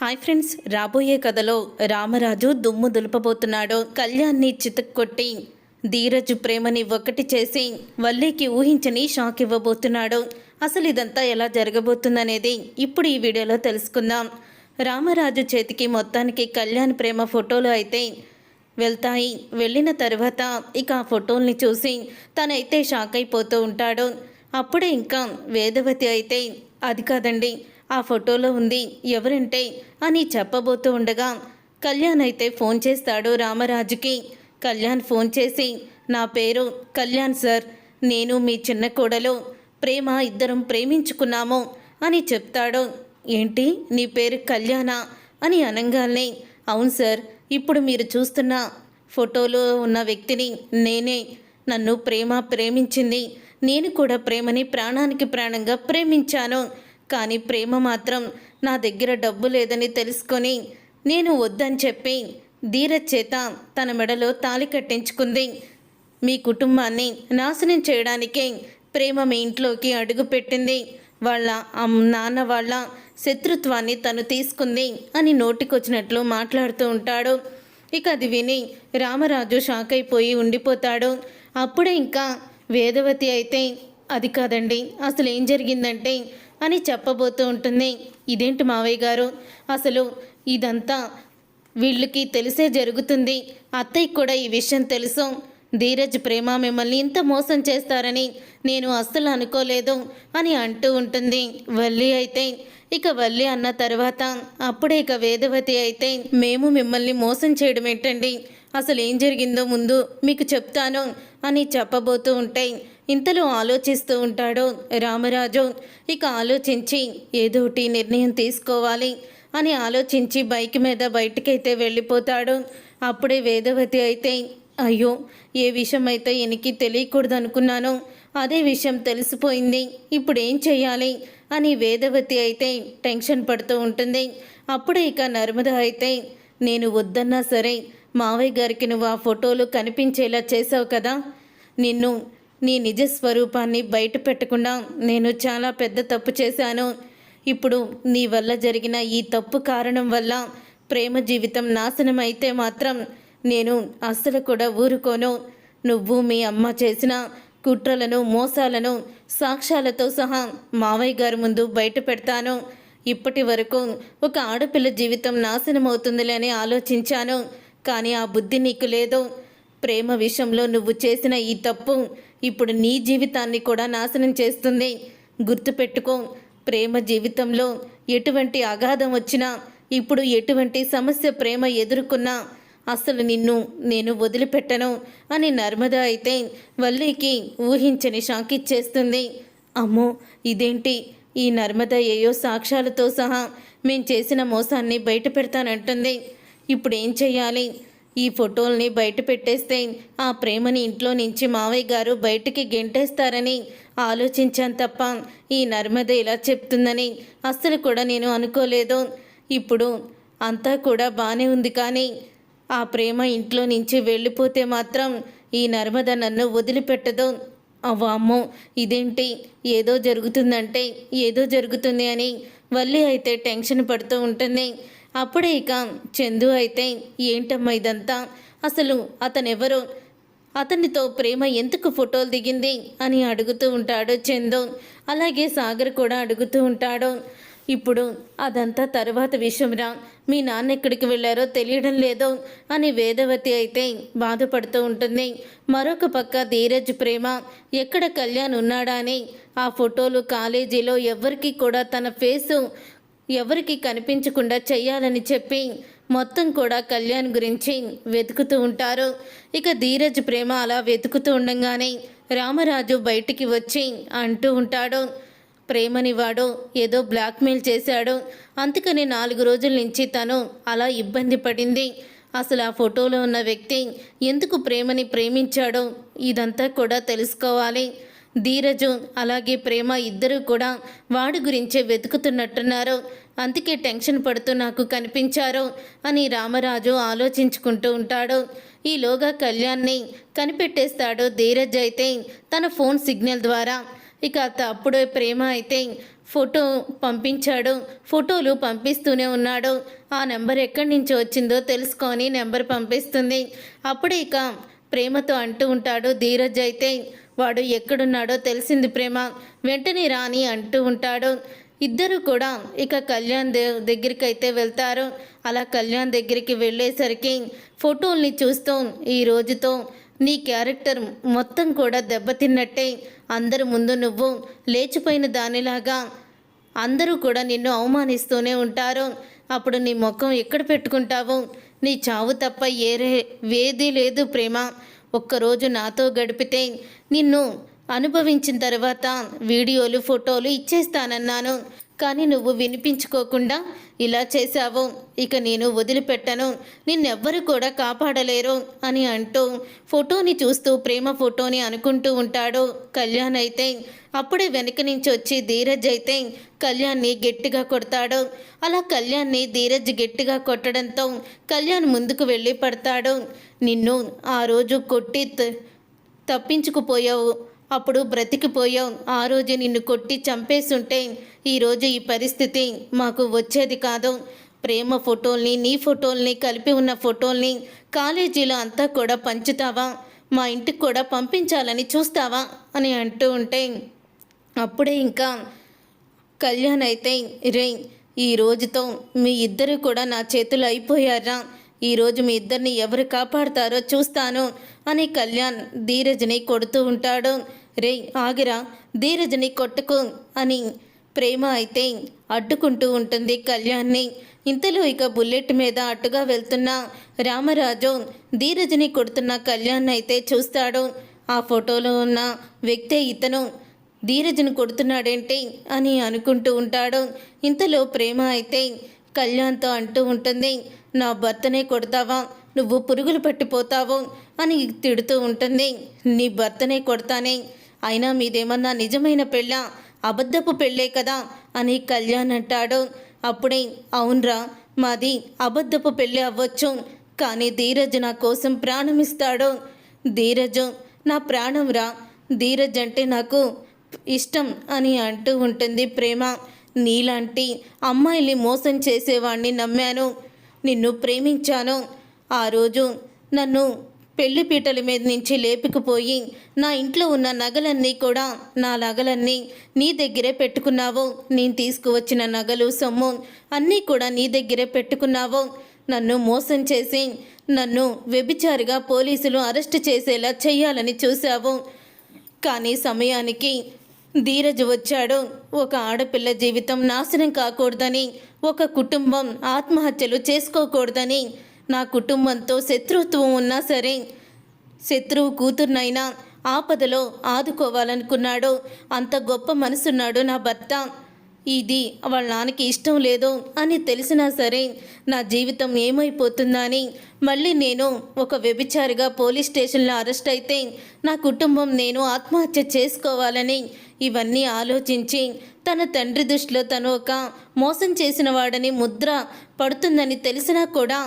Hi friends రాబోయే కథలో రామరాజు దుమ్ము దులపబోతున్నాడు. కళ్యాణ్ని చితక్కొట్టి ధీరజు ప్రేమని ఒకటి చేసి వల్లీకి ఊహించని షాక్ ఇవ్వబోతున్నాడు. అసలు ఇదంతా ఎలా జరగబోతుందనేది ఇప్పుడు ఈ వీడియోలో తెలుసుకుందాం. రామరాజు చేతికి మొత్తానికి కళ్యాణ్ ప్రేమ ఫోటోలు అయితే వెళ్తాయి. వెళ్ళిన తర్వాత ఇక ఆ ఫోటోల్ని చూసి తనైతే షాక్ అయిపోతూ ఉంటాడు. అప్పుడే ఇంకా వేదవతి అయితే అది కాదండి ఆ ఫోటోలో ఉంది ఎవరంటే అని చెప్పబోతూ ఉండగా కళ్యాణ్ అయితే ఫోన్ చేస్తాడు రామరాజుకి. కళ్యాణ్ ఫోన్ చేసి నా పేరు కళ్యాణ్ సార్ నేను మీ చిన్న కోడలు ప్రేమ ఇద్దరం ప్రేమించుకున్నాము అని చెప్తాడు. ఏంటి నీ పేరు కళ్యాణ అని అనగానే అవును సార్ ఇప్పుడు మీరు చూస్తున్న ఫోటోలో ఉన్న వ్యక్తిని నేనే. నన్ను ప్రేమ ప్రేమించింది నేను కూడా ప్రేమని ప్రాణానికి ప్రాణంగా ప్రేమించాను. కానీ ప్రేమ మాత్రం నా దగ్గర డబ్బు లేదని తెలుసుకొని నేను వద్దని చెప్పి ధీరజ్ చేత తన మెడలో తాళి కట్టించుకుంది. మీ కుటుంబాన్ని నాశనం చేయడానికే ప్రేమ మీ ఇంట్లోకి అడుగుపెట్టింది. వాళ్ళ అమ్- నాన్న వాళ్ళ శత్రుత్వాన్ని తను తీసుకుంది అని నోటికొచ్చినట్లు మాట్లాడుతూ ఉంటాడు. ఇక అది విని రామరాజు షాక్ అయిపోయి ఉండిపోతాడు. అప్పుడే ఇంకా వేదవతి అయితే అది కాదండి అసలు ఏం జరిగిందంటే అని చెప్పబోతూ ఉంటుంది. ఇదేంటి మావయ్య గారు? అసలు ఇదంతా వీళ్ళకి తెలిసే జరుగుతుంది. అత్తయ్య కూడా ఈ విషయం తెలుసు. ధీరజ్ ప్రేమ మిమ్మల్ని ఇంత మోసం చేస్తారని నేను అస్సలు అనుకోలేదు అని అంటూ ఉంటుంది. వల్లి అయితే ఇక వల్లి అన్న తర్వాత అప్పుడే ఇక వేదవతి అయితే మేము మిమ్మల్ని మోసం చేయడం ఏంటండి? అసలు ఏం జరిగిందో ముందు మీకు చెప్తాను అని చెప్పబోతూ ఉంటాయి. ఇంతలో ఆలోచిస్తూ ఉంటాడు రామరాజు ఇక ఆలోచించి ఏదోటి నిర్ణయం తీసుకోవాలి అని ఆలోచించి బైక్ మీద బయటికైతే వెళ్ళిపోతాడు. అప్పుడే వేదవతి అయితే అయ్యో ఏ విషయం అయితే ఎనికి తెలియకూడదు అనుకున్నాను అదే విషయం తెలిసిపోయింది. ఇప్పుడు ఏం చేయాలి అని వేదవతి అయితే టెన్షన్ పడుతూ ఉంటుంది. అప్పుడే ఇక నర్మద అయితే నేను వద్దన్నా సరే మావయ్య గారికి నువ్వు ఆ ఫోటోలు కనిపించేలా చేసావు కదా. నిన్ను నీ నిజ స్వరూపాన్ని బయట పెట్టకుండా నేను చాలా పెద్ద తప్పు చేశాను. ఇప్పుడు నీ వల్ల జరిగిన ఈ తప్పు కారణం వల్ల ప్రేమ జీవితం నాశనం అయితే మాత్రం నేను అస్సలు కూడా ఊరుకోను. నువ్వు మీ అమ్మ చేసిన కుట్రలను మోసాలను సాక్ష్యాలతో సహా మావయ్య గారి ముందు బయట పెడతాను. ఇప్పటి వరకు ఒక ఆడపిల్ల జీవితం నాశనం అవుతుందిలే అని ఆలోచించాను. కానీ ఆ బుద్ధి నీకు లేదు. ప్రేమ విషయంలో నువ్వు చేసిన ఈ తప్పు ఇప్పుడు నీ జీవితాన్ని కూడా నాశనం చేస్తుంది. గుర్తుపెట్టుకో ప్రేమ జీవితంలో ఎటువంటి అగాధం వచ్చినా ఇప్పుడు ఎటువంటి సమస్య ప్రేమ ఎదుర్కొన్నా అసలు నిన్ను నేను వదిలిపెట్టను అని నర్మద అయితే వల్లీకి ఊహించని షాక్ ఇచ్చేస్తుంది. అమ్మో ఇదేంటి? ఈ నర్మద ఏయో సాక్ష్యాలతో సహా మేం చేసిన మోసాన్ని బయట పెడతానంటుంది. ఇప్పుడు ఏం చేయాలి ఈ ఫోటోల్ని బయట పెట్టేస్తే ఆ ప్రేమని ఇంట్లో నుంచి మావయ్య గారు బయటికి గెంటేస్తారని ఆలోచించాను తప్ప ఈ నర్మద ఇలా చెప్తుందని అస్సలు కూడా నేను అనుకోలేదు. ఇప్పుడు అంతా కూడా బాగానే ఉంది కానీ ఆ ప్రేమ ఇంట్లో నుంచి వెళ్ళిపోతే మాత్రం ఈ నర్మద నన్ను వదిలిపెట్టదు. అవ్వామ్మో ఇదేంటి? ఏదో జరుగుతుందంటే ఏదో జరుగుతుంది అని వల్లి అయితే టెన్షన్ పడుతూ ఉంటుంది. అప్పుడే ఇక చందు అయితే ఏంటమ్మా ఇదంతా? అసలు అతనెవరు? అతనితో ప్రేమ ఎందుకు ఫోటోలు దిగింది? అని అడుగుతూ ఉంటాడు చందు. అలాగే సాగర్ కూడా అడుగుతూ ఉంటాడు. ఇప్పుడు అదంతా తర్వాత విషయంరా మీ నాన్న ఎక్కడికి వెళ్ళారో తెలియడం లేదు అని వేదవతి అయితే బాధపడుతూ ఉంటుంది. మరొక పక్క ధీరజ్ ప్రేమ ఎక్కడ కళ్యాణ్ ఉన్నాడా అని ఆ ఫోటోలు కాలేజీలో ఎవరికి కూడా తన ఫేసు ఎవరికి కనిపించకుండా చెయ్యాలని చెప్పి మొత్తం కూడా కళ్యాణ్ గురించి వెతుకుతూ ఉంటారు. ఇక ధీరజ్ ప్రేమ అలా వెతుకుతూ ఉండగానే రామరాజు బయటికి వచ్చి అంటూ ఉంటాడు. ప్రేమని వాడు ఏదో బ్లాక్మెయిల్ చేశాడు. అందుకని నాలుగు రోజుల నుంచి తను అలా ఇబ్బంది పడింది. అసలు ఆ ఫోటోలో ఉన్న వ్యక్తి ఎందుకు ప్రేమని ప్రేమించాడో ఇదంతా కూడా తెలుసుకోవాలి. ధీరజు అలాగే ప్రేమ ఇద్దరూ కూడా వాడి గురించే వెతుకుతున్నట్టున్నారు. అందుకే టెన్షన్ పడుతూ నాకు కనిపించారు అని రామరాజు ఆలోచించుకుంటూ ఉంటాడు. ఈలోగా కళ్యాణ్ని కనిపెట్టేస్తాడు ధీరజ్ అయితే తన ఫోన్ సిగ్నల్ ద్వారా. ఇక అత- అప్పుడే ప్రేమ అయితే ఫోటో పంపించాడు. ఫోటోలు పంపిస్తూనే ఉన్నాడు. ఆ నెంబర్ ఎక్కడి నుంచి వచ్చిందో తెలుసుకొని నెంబర్ పంపిస్తుంది. అప్పుడే ఇక ప్రేమతో అంటూ ఉంటాడు ధీరజ్ అయితే వాడు ఎక్కడున్నాడో తెలిసింది ప్రేమ. వెంటనే రాని అంటూ ఉంటాడు. ఇద్దరు కూడా ఇక కళ్యాణ్ దేవ్ దగ్గరికి అయితే వెళ్తారు. అలా కళ్యాణ్ దగ్గరికి వెళ్ళేసరికి ఫోటోల్ని చూస్తూ ఈ రోజుతో నీ క్యారెక్టర్ మొత్తం కూడా దెబ్బతిన్నట్టే. అందరి ముందు నువ్వు లేచిపోయిన దానిలాగా అందరూ కూడా నిన్ను అవమానిస్తూనే ఉంటారు. అప్పుడు నీ ముఖం ఎక్కడ పెట్టుకుంటావు? నీ చావు తప్ప ఏరే వేది లేదు ప్రేమ. ఒక్కరోజు నాతో గడిపితే నిన్ను అనుభవించిన తర్వాత వీడియోలు ఫోటోలు ఇచ్చేస్తానన్నాను. కానీ నువ్వు వినిపించుకోకుండా ఇలా చేశావు. ఇక నేను వదిలిపెట్టను. నిన్నెవ్వరు కూడా కాపాడలేరు అని అంటూ ఫోటోని చూస్తూ ప్రేమ ఫోటోని అనుకుంటూ ఉంటాడు కళ్యాణ్ అయితే. అప్పుడే వెనక నుంచి వచ్చి ధీరజ్ అయితే కళ్యాణ్ని గట్టిగా కొడతాడు. అలా కళ్యాణ్ని ధీరజ్ గట్టిగా కొట్టడంతో కళ్యాణ్ ముందుకు వెళ్ళి పడతాడు. నిన్ను ఆ రోజు కొట్టి త- తప్పించుకుపోయావు. అప్పుడు బ్రతికిపోయావు. ఆ రోజు నిన్ను కొట్టి చంపేస్తుంటే ఈరోజు ఈ పరిస్థితి మాకు వచ్చేది కాదు. ప్రేమ ఫోటోల్ని నీ ఫోటోల్ని కలిపి ఉన్న ఫోటోల్ని కాలేజీలో అంతా కూడా పంచుతావా? మా ఇంటికి కూడా పంపించాలని చూస్తావా? అని అంటూ ఉంటే అప్పుడే ఇంకా కళ్యాణ్ అయితే రే ఈ రోజుతో మీ ఇద్దరు కూడా నా చేతులు అయిపోయారా? ఈరోజు మీ ఇద్దరిని ఎవరు కాపాడుతారో చూస్తాను. అని కళ్యాణ్ ధీరజ్ని కొడుతూ ఉంటాడు. రే ఆగిరా ధీరజ్ని కొట్టుకు అని ప్రేమ అయితే అడ్డుకుంటూ ఉంటుంది కళ్యాణ్ని. ఇంతలో ఇక బుల్లెట్ మీద అట్టుగా వెళ్తున్న రామరాజు ధీరజ్ని కొడుతున్న కళ్యాణ్ అయితే చూస్తాడు. ఆ ఫోటోలో ఉన్న వ్యక్తే ఇతను ధీరజ్ను కొడుతున్నాడేంటి అని అనుకుంటూ ఉంటాడు. ఇంతలో ప్రేమ అయితే కళ్యాణ్తో అంటూ ఉంటుంది నా భర్తనే కొడతావా? నువ్వు పురుగులు పట్టిపోతావు అని తిడుతూ ఉంటుంది. నీ భర్తనే కొడతానే. అయినా మీదేమన్నా నిజమైన పెళ్ళ? అబద్ధపు పెళ్ళే కదా అని కళ్యాణ్ అంటాడు. అప్పుడే అవునరా మాది అబద్ధపు పెళ్ళి అవ్వచ్చు. కానీ ధీరజ్ నా కోసం ప్రాణమిస్తాడు. ధీరజ్ నా ప్రాణం రా ధీరజ్ అంటే నాకు ఇష్టం అని అంటూ ఉంటుంది ప్రేమ. నీలాంటి అమ్మాయిల్ని మోసం చేసేవాణ్ణి నమ్మాను. నిన్ను ప్రేమించాను. ఆ రోజు నన్ను పెళ్ళి పీటల మీద నుంచి లేపుకుపోయి నా ఇంట్లో ఉన్న నగలన్నీ కూడా నా నగలన్నీ నీ దగ్గరే పెట్టుకున్నావు. నేను తీసుకువచ్చిన నగలు సొమ్ము అన్నీ కూడా నీ దగ్గరే పెట్టుకున్నావు. నన్ను మోసం చేసి నన్ను వ్యభిచారిగా పోలీసులు అరెస్ట్ చేసేలా చేయాలని చూశావు. కానీ సమయానికి ధీరజ్ వచ్చాడు. ఒక ఆడపిల్ల జీవితం నాశనం కాకూడదని ఒక కుటుంబం ఆత్మహత్యలు చేసుకోకూడదని నా కుటుంబంతో శత్రుత్వం ఉన్నా సరే శత్రువు కూతుర్నైనా ఆపదలో ఆదుకోవాలనుకున్నాడు అంత గొప్ప మనసున్నాడు నా భర్త. ఇది వాళ్ళ నాన్నకి ఇష్టం లేదు అని తెలిసినా సరే నా జీవితం ఏమైపోతుందని మళ్ళీ నేను ఒక వ్యభిచారిగా పోలీస్ స్టేషన్లో అరెస్ట్ అయితే నా కుటుంబం నేను ఆత్మహత్య చేసుకోవాలని ఇవన్నీ ఆలోచించి తన తండ్రి దృష్టిలో తను ఒక మోసం చేసిన వాడని ముద్ర పడుతుందని తెలిసినా కూడా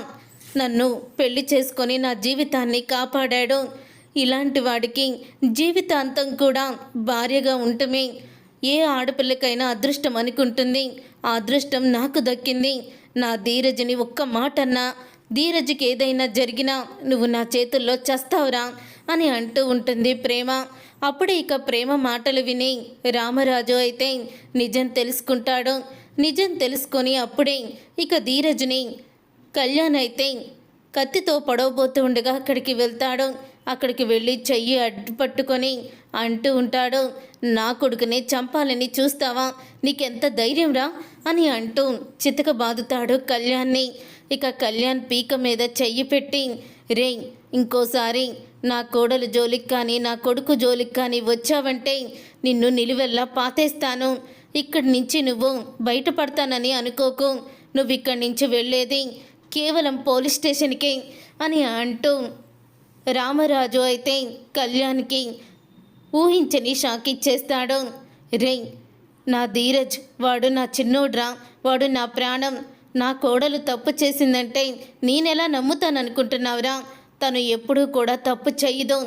నన్ను పెళ్ళి చేసుకొని నా జీవితాన్ని కాపాడాడు. ఇలాంటి వాడికి జీవితాంతం కూడా భార్యగా ఉండటమే ఏ ఆడపిల్లకైనా అదృష్టం అనుకుంటుంది. ఆ అదృష్టం నాకు దక్కింది. నా ధీరజ్ని ఒక్క మాట అన్నా ధీరజ్కి ఏదైనా జరిగినా నువ్వు నా చేతుల్లో చస్తావురా అని అంటూ ఉంటుంది ప్రేమ. అప్పుడే ఇక ప్రేమ మాటలు విని రామరాజు అయితే నిజం తెలుసుకుంటాడు. నిజం తెలుసుకొని అప్పుడే ఇక ధీరజ్ని కళ్యాణ్ అయితే కత్తితో పడవబోతూ ఉండగా అక్కడికి వెళ్తాడు. అక్కడికి వెళ్ళి చెయ్యి అడ్డు పట్టుకొని అంటూ ఉంటాడు. నా కొడుకుని చంపాలని చూస్తావా? నీకెంత ధైర్యం రా అని అంటూ చితక బాదుతాడు కళ్యాణ్ని. ఇక కళ్యాణ్ పీక మీద చెయ్యి పెట్టి రే ఇంకోసారి నా కోడలు జోలికి కానీ నా కొడుకు జోలికి కానీ వచ్చావంటే నిన్ను నిలువెల్లా పాతేస్తాను. ఇక్కడి నుంచి నువ్వు బయటపడతానని అనుకోకు. నువ్వు ఇక్కడి నుంచి వెళ్ళేది కేవలం పోలీస్ స్టేషన్కి అని అంటూ రామరాజు అయితే కళ్యాణ్కి ఊహించని షాక్ ఇచ్చేస్తాడు. రే నా ధీరజ్ వాడు నా చిన్నోడ్రా వాడు నా ప్రాణం నా కోడలు తప్పు చేసిందంటే నేనెలా నమ్ముతాననుకుంటున్నావురా? తను ఎప్పుడూ కూడా తప్పు చెయ్యదు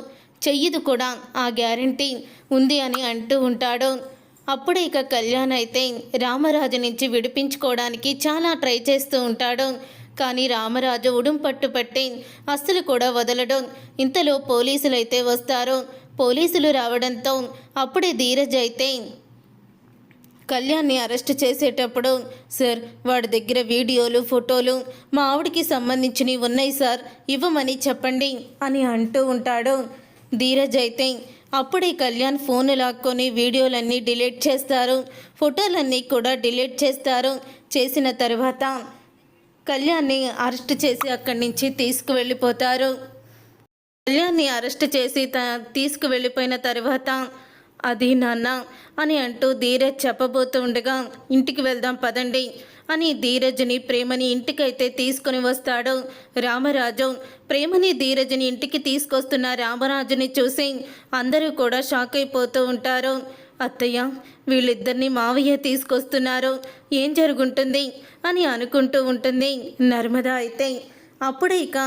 చెయ్యదు కూడా ఆ గ్యారంటీ ఉంది అని అంటూ ఉంటాడు. అప్పుడే ఇక కళ్యాణ్ అయితే రామరాజు నుంచి విడిపించుకోవడానికి చాలా ట్రై చేస్తూ ఉంటాడు. కానీ రామరాజు ఉడుం పట్టుపట్టి అస్సలు కూడా వదలడం. ఇంతలో పోలీసులు అయితే వస్తారు. పోలీసులు రావడంతో అప్పుడే ధీరజ్ అయితే కళ్యాణ్ని అరెస్ట్ చేసేటప్పుడు సార్ వాడి దగ్గర వీడియోలు ఫోటోలు మా ఆవిడకి సంబంధించినవి ఉన్నాయి సార్ ఇవ్వమని చెప్పండి అని అంటూ ఉంటాడు ధీరజ్ అయితే. అప్పుడే కళ్యాణ్ ఫోన్ లాక్కొని వీడియోలన్నీ డిలీట్ చేస్తారు. ఫోటోలన్నీ కూడా డిలీట్ చేస్తారు. చేసిన తర్వాత కళ్యాణ్ని అరెస్ట్ చేసి అక్కడి నుంచి తీసుకువెళ్ళిపోతారు. కళ్యాణ్ని అరెస్ట్ చేసి త తీసుకువెళ్ళిపోయిన తర్వాత అది నాన్న అని అంటూ ధీరజ్ చెప్పబోతూ ఉండగా ఇంటికి వెళ్దాం పదండి అని ధీరజ్ని ప్రేమని ఇంటికైతే తీసుకొని వస్తాడు రామరాజు. ప్రేమని ధీరజ్ని ఇంటికి తీసుకొస్తున్న రామరాజుని చూసి అందరూ కూడా షాక్ అయిపోతూ ఉంటారు. అత్తయ్య వీళ్ళిద్దరిని మావయ్య తీసుకొస్తున్నారు. ఏం జరుగుంటుంది? అని అనుకుంటూ ఉంటుంది నర్మదా అయితే. అప్పుడే ఇక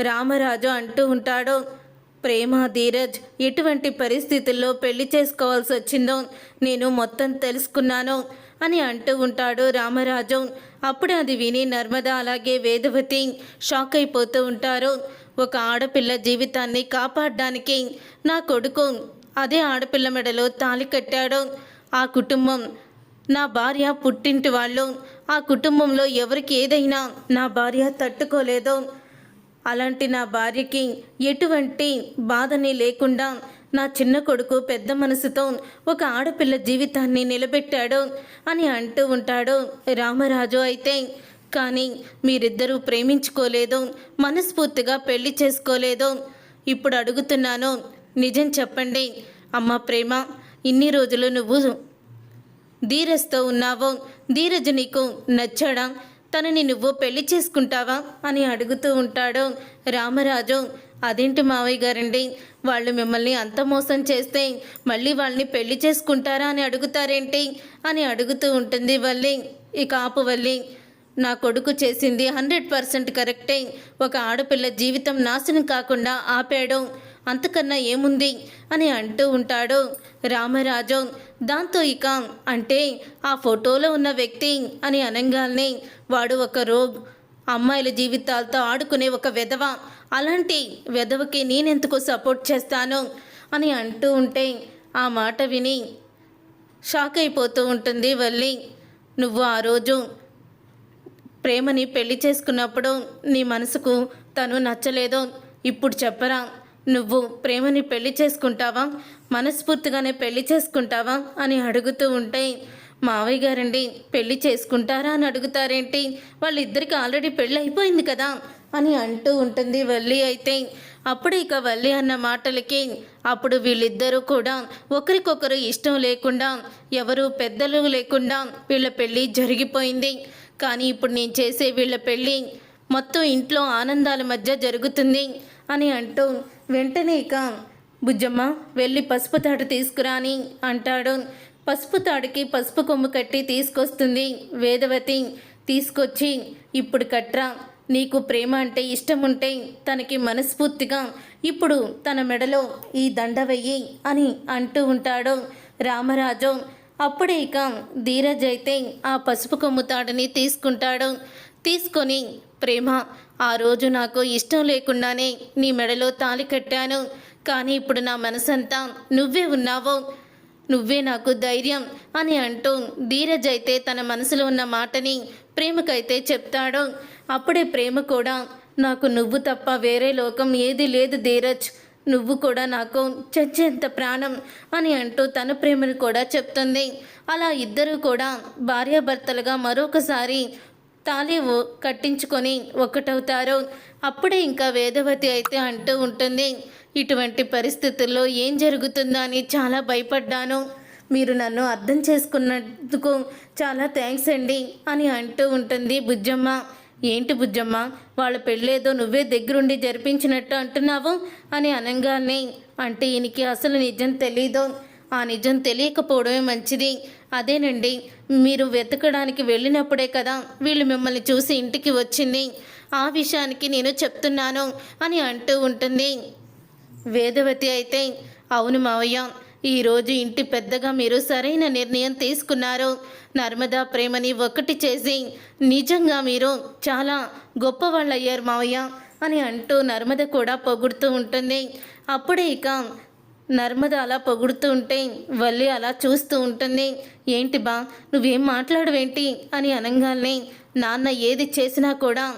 రామరాజు అంటూ ఉంటాడు ప్రేమ ధీరజ్ ఎటువంటి పరిస్థితుల్లో పెళ్ళి చేసుకోవాల్సి వచ్చిందో నేను మొత్తం తెలుసుకున్నాను అని అంటూ ఉంటాడు రామరాజు. అప్పుడు అది విని నర్మద అలాగే వేదవతి షాక్ అయిపోతూ ఉంటారు. ఒక ఆడపిల్ల జీవితాన్ని కాపాడడానికి నా కొడుకు అదే ఆడపిల్ల మెడలో తాళి కట్టాడు ఆ కుటుంబం. నా భార్య పుట్టింటి వాళ్ళు. ఆ కుటుంబంలో ఎవరికి ఏదైనా నా భార్య తట్టుకోలేదో. అలాంటి నా భార్యకి ఎటువంటి బాధని లేకుండా నా చిన్న కొడుకు పెద్ద మనసుతో ఒక ఆడపిల్ల జీవితాన్ని నిలబెట్టాడు అని అంటూ ఉంటాడు రామరాజు అయితే. కానీ మీరిద్దరూ ప్రేమించుకోలేదు మనస్ఫూర్తిగా పెళ్ళి చేసుకోలేదు ఇప్పుడు అడుగుతున్నాను. నిజం చెప్పండి అమ్మ ప్రేమ ఇన్ని రోజులు నువ్వు ధీరజ్తో ఉన్నావో ధీరజ్ నీకు నచ్చాడా? తనని నువ్వు పెళ్ళి చేసుకుంటావా? అని అడుగుతూ ఉంటాడు రామరాజు. అదేంటి మావయ్య గారండి? వాళ్ళు మిమ్మల్ని అంత మోసం చేస్తే మళ్ళీ వాళ్ళని పెళ్ళి చేసుకుంటారా అని అడుగుతారేంటి? అని అడుగుతూ ఉంటుంది వల్లి. ఇక ఆపు వల్లి. నా కొడుకు చేసింది హండ్రెడ్ పర్సెంట్ కరెక్టే. ఒక ఆడపిల్ల జీవితం నాశనం కాకుండా ఆపాడు. అంతకన్నా ఏముంది? అని అంటూ ఉంటాడు. రామరాజు దాంతో ఇక అంటే ఆ ఫోటోలో ఉన్న వ్యక్తి అని అనంగాల్ని వాడు ఒక రోగ్ అమ్మాయిల జీవితాలతో ఆడుకునే ఒక వెధవ అలాంటి వెధవకి నేనెందుకు సపోర్ట్ చేస్తాను? అని అంటూ ఉంటే ఆ మాట విని షాక్ అయిపోతూ ఉంటుంది వల్లి. నువ్వు ఆ రోజు ప్రేమని పెళ్ళి చేసుకున్నప్పుడు నీ మనసుకు తను నచ్చలేదో. ఇప్పుడు చెప్పరా? నువ్వు ప్రేమని పెళ్ళి చేసుకుంటావా? మనస్ఫూర్తిగానే పెళ్ళి చేసుకుంటావా? అని అడుగుతూ ఉంటే మావయ్య గారండి పెళ్ళి చేసుకుంటారా? అని అడుగుతారేంటి? వాళ్ళిద్దరికి ఆల్రెడీ పెళ్ళి అయిపోయింది కదా? అని అంటూ ఉంటుంది వల్లి అయితే. అప్పుడు ఇక వల్లి అన్న మాటలకి అప్పుడు వీళ్ళిద్దరూ కూడా ఒకరికొకరు ఇష్టం లేకుండా ఎవరు పెద్దలు లేకుండా వీళ్ళ పెళ్ళి జరిగిపోయింది. కానీ ఇప్పుడు నేను చేసే వీళ్ళ పెళ్ళి మొత్తం ఇంట్లో ఆనందాల మధ్య జరుగుతుంది. అని అంటూ వెంటనే ఇక బుజ్జమ్మ వెళ్ళి పసుపు తాడు తీసుకురా అని అంటాడు. పసుపు తాడుకి పసుపు కొమ్ము కట్టి తీసుకొస్తుంది వేదవతి. తీసుకొచ్చి ఇప్పుడు కట్రా. నీకు ప్రేమ అంటే ఇష్టం ఉంటే తనకి మనస్ఫూర్తిగా ఇప్పుడు తన మెడలో ఈ దండ వెయ్యి అని అంటూ ఉంటాడు రామరాజు. అప్పుడే ఇక ధీరజ్ అయితే ఆ పసుపు కొమ్ము తాడుని తీసుకుంటాడు. తీసుకొని ప్రేమ ఆ రోజు నాకు ఇష్టం లేకుండానే నీ మెడలో తాళి కట్టాను. కానీ ఇప్పుడు నా మనసంతా నువ్వే ఉన్నావో. నువ్వే నాకు ధైర్యం అని అంటూ ధీరజ్ అయితే తన మనసులో ఉన్న మాటని ప్రేమకైతే చెప్తాడు. అప్పుడే ప్రేమ కూడా నాకు నువ్వు తప్ప వేరే లోకం ఏది లేదు ధీరజ్. నువ్వు కూడా నాకు చచ్చేంత ప్రాణం అని అంటూ తన ప్రేమను కూడా చెప్తుంది. అలా ఇద్దరూ కూడా భార్యాభర్తలుగా మరొకసారి తాళి కట్టించుకొని ఒకటవుతారు. అప్పుడే ఇంకా వేదవతి అయితే అంటూ ఉంటుంది ఇటువంటి పరిస్థితుల్లో ఏం జరుగుతుందో అని చాలా భయపడ్డాను. మీరు నన్ను అర్థం చేసుకున్నందుకు చాలా థ్యాంక్స్ అండి అని అంటూ ఉంటుంది బుజ్జమ్మ. ఏంటి బుజ్జమ్మ వాళ్ళ పెళ్ళేదో నువ్వే దగ్గరుండి జరిపించినట్టు అంటున్నావు అని అనగానే అంటే ఈయనకి అసలు నిజం తెలీదు. ఆ నిజం తెలియకపోవడమే మంచిది. అదేనండి మీరు వెతకడానికి వెళ్ళినప్పుడే కదా వీళ్ళు మిమ్మల్ని చూసి ఇంటికి వచ్చింది. ఆ విషయానికి నేను చెప్తున్నాను అని అంటూ ఉంటుంది. వేదవతి అయితే అవును మావయ్య ఈరోజు ఇంటి పెద్దగా మీరు సరైన నిర్ణయం తీసుకున్నారు. నర్మదా ప్రేమని ఒకటి చేసి నిజంగా మీరు చాలా గొప్పవాళ్ళు అయ్యారు మావయ్య అని అంటూ నర్మద కూడా పొగుడుతూ ఉంటుంది. అప్పుడే ఇక నర్మద అలా పొగుడుతూ ఉంటే వల్లి అలా చూస్తూ ఉంటుంది. ఏంటి బా నువ్వేం మాట్లాడవేంటి? అని అనగానే నాన్న ఏది చేసినా కూడా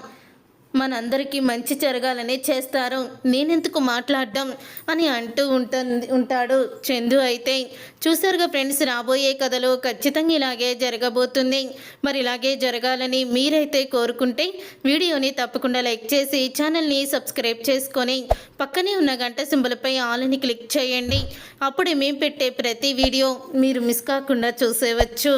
మనందరికీ మంచి జరగాలనే చేస్తారు. నేనెందుకు మాట్లాడడం అని అంటూ ఉంటుంది ఉంటాడు చందు అయితే. చూసారుగా ఫ్రెండ్స్ రాబోయే కథలో ఖచ్చితంగా ఇలాగే జరగబోతుంది. మరి ఇలాగే జరగాలని మీరైతే కోరుకుంటే వీడియోని తప్పకుండా లైక్ చేసి ఛానల్ని సబ్స్క్రైబ్ చేసుకొని పక్కనే ఉన్న గంట సింబల్పై ఆల్ని క్లిక్ చేయండి. అప్పుడే మేము పెట్టే ప్రతి వీడియో మీరు మిస్ కాకుండా చూసేవచ్చు.